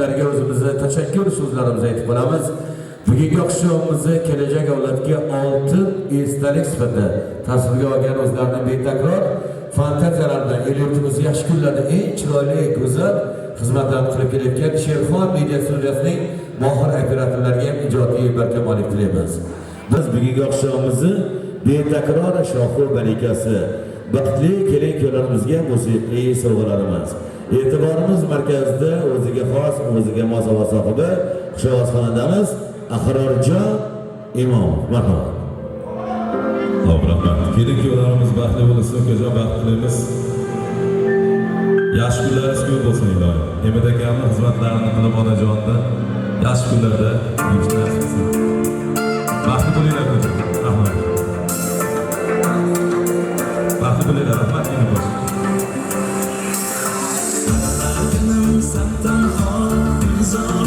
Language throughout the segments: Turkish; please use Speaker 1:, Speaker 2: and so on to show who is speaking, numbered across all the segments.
Speaker 1: xodimlariga o'zimizni tashakkur so'zlarimizni aytib qolamiz. Bugungi oqshomimizni kelajak avlodga oltin esdalik sifatida tasvirga olgan o'zlarini betakror. Fantaziyalar el yurtimizni yaxshi kunlarda eng chiroyli go'zal xizmatlarni qilib kelayotgan sherxon media studiyasining mohir operatorlariga ham ijodiy barkamollik tilaymiz. Biz bugungi oqshomimizni betakror shohu barakasi baxtli kelin kuyovlarimizga musiqiy sovg'alarimiz. E'tiborimiz markazida o'ziga xos o'ziga mos ovoz sohibi xushovoz xonandamiz ahrorjon imom marhamat
Speaker 2: Xo'p, rahmat. Kelin kuyovlarimiz baxtli bo'lsin, ukajon baxt tilaymiz. Yaxshi kunlaringiz ko'p bo'lsin iloyim. Hemid akamni xizmatlarini qilib onajonda yaxshi kunlarda yurishni nasib etsin.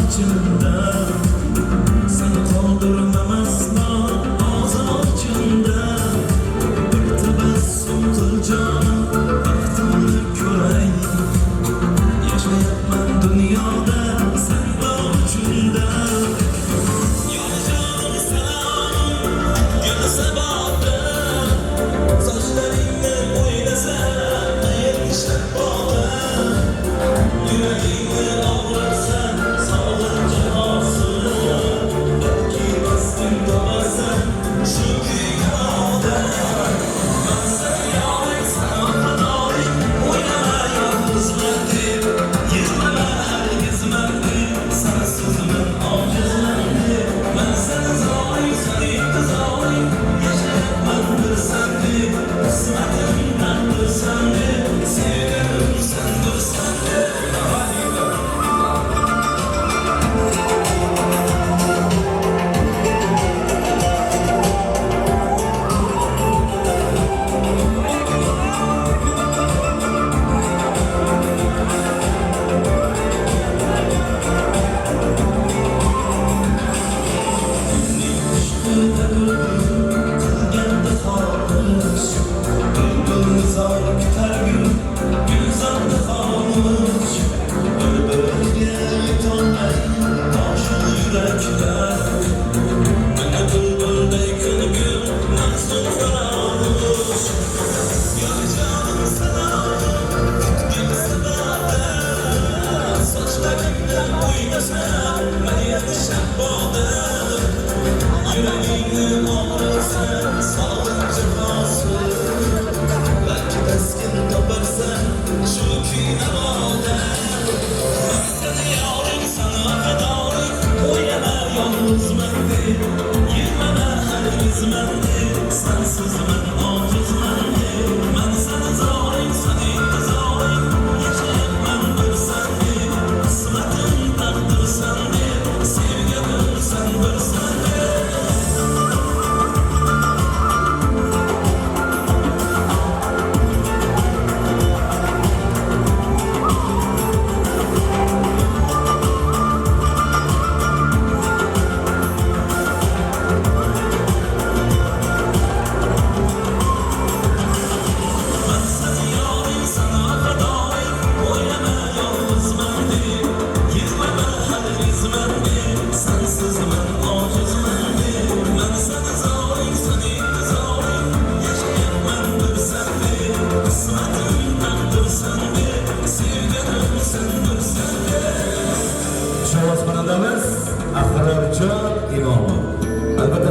Speaker 3: İzorchimda Seni qoldirmamasno ozorchimda Yüreğini ağlarsan sağlıkça kalsın Belki teskin taparsan şu kinarada Ben seni yavrum sana fedarik Oynama yalnız mendi Girmeme herkes mendi Sensiz ben aciz mendi